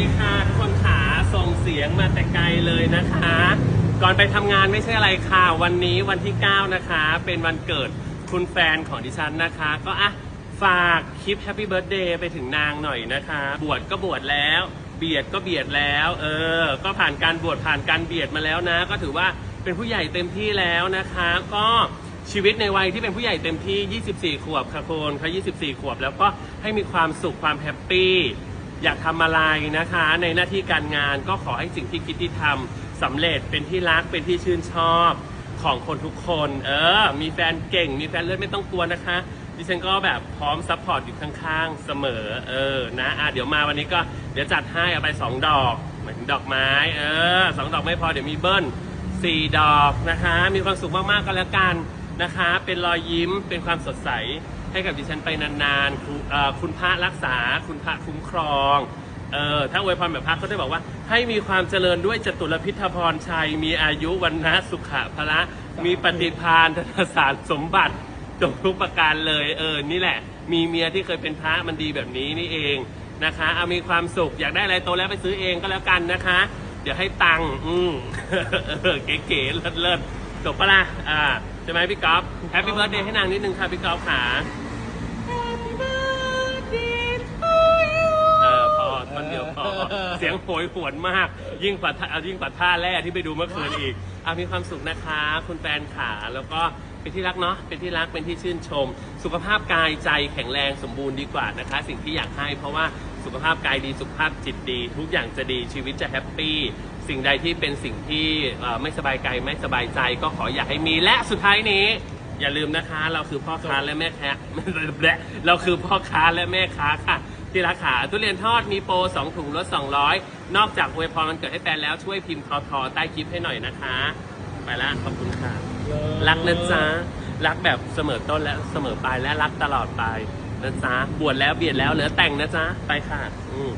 ดีค่ะทุกคนขาส่งเสียงมาแต่ไกลเลยนะคะ ก่อนไปทำงานไม่ใช่อะไรค่ะ วันนี้วันที่ 9 นะคะ เป็นวันเกิดคุณแฟนของดิฉันนะคะ ก็อะฝากคลิป Happy Birthday ไปถึงนางหน่อยนะคะ บวชก็บวชแล้ว เบียดก็เบียดแล้ว เออ ก็ผ่านการบวชผ่านการเบียดมาแล้วนะ ก็ถือว่าเป็นผู้ใหญ่เต็มที่แล้วนะคะ ก็ชีวิตในวัยที่เป็นผู้ใหญ่เต็มที่ 24 ขวบค่ะคุณเขา24 ขวบ แล้วก็ให้มีความสุขความแฮปปี้ อยากทำอะไรนะคะ ในหน้าที่การงานก็ขอให้สิ่งที่คิดที่ทำสำเร็จเป็นที่รักเป็นที่ชื่นชอบของคนทุกคน เออ มีแฟนเก่ง มีแฟนเลิศไม่ต้องกลัวนะคะ ดิฉันก็แบบพร้อมซัพพอร์ตอยู่ข้างๆ เสมอ เออ นะ อะ เดี๋ยวมาวันนี้ก็เดี๋ยวจัดให้เอาไปสองดอก เหมายถึงดอกไม้ เออสองดอกไม่พอเดี๋ยวมีเบิ้ลสี่ดอกนะคะ มีความสุขมากๆก็แล้วกันนะคะ เป็นรอยยิ้ม เป็นความสดใส ให้กับดิฉันไปนานๆคคุณพระรักษา คุณพระคุ้มครองเออถ้าอวยพรแบบพระเขาได้บอกว่า ให้มีความเจริญด้วยจตุรพิธพรชัย มีอายุวันนะสุขะพละ มีปฏิภาณธนสารสมบัติจงทุกประการเลย เออ นี่แหละ มีเมียที่เคยเป็นพระมันดีแบบนี้นี่เองนะคะ เอามีความสุข อยากได้อะไรโตแล้วไปซื้อเองก็แล้วกันนะคะ เดี๋ยวให้ตังค์อืมเก๋ๆเลิศๆจบปะล่ะอ่า ช่ไหมพี่ก๊อฟแฮปปี้เบิร์ดเดย์ให้นางนิดนึงค่ะพี่ก๊อฟขาเออพอท่อนเดียวพอเสียงโหยหวนมาก ยิ่งกว่าท่ายิ่งกว่าท่าแรกที่ไปดูเมื่อคืนอีกเอามีความสุขนะคะ คุณแฟนขาแล้วก็เป็นที่รักเนาะเป็นที่รักเป็นที่ชื่นชม สุขภาพกายใจแข็งแรงสมบูรณ์ดีกว่านะคะ สิ่งที่อยากให้เพราะว่า สุขภาพกายดีสุขภาพจิตดี ทุกอย่างจะดีชีวิตจะแฮปปี้สิ่งใดที่เป็นสิ่งที่เอ่อไม่สบายกายไม่สบายใจก็ขออย่าให้มีและสุดท้ายนี้ อย่าลืมนะคะ เราคือพ่อค้าและแม่ค้าเราคือพ่อค้าและแม่ค้าค่ะ ที่ราคาทุเรียนทอดมีโปร2ถุงลด200 นอกจากอวยพรมันเกิดให้แฟนแล้วช่วยพิมพ์ทอทอใต้คลิปให้หน่อยนะคะ ไปละขอบคุณค่ะ รักนะจ๊ะรักแบบเสมอต้นและเสมอปลายและรักตลอดไป นะจ๊ะ บวชแล้วเบียดแล้วเหลือแต่งนะจ๊ะ ไปค่ะ อืม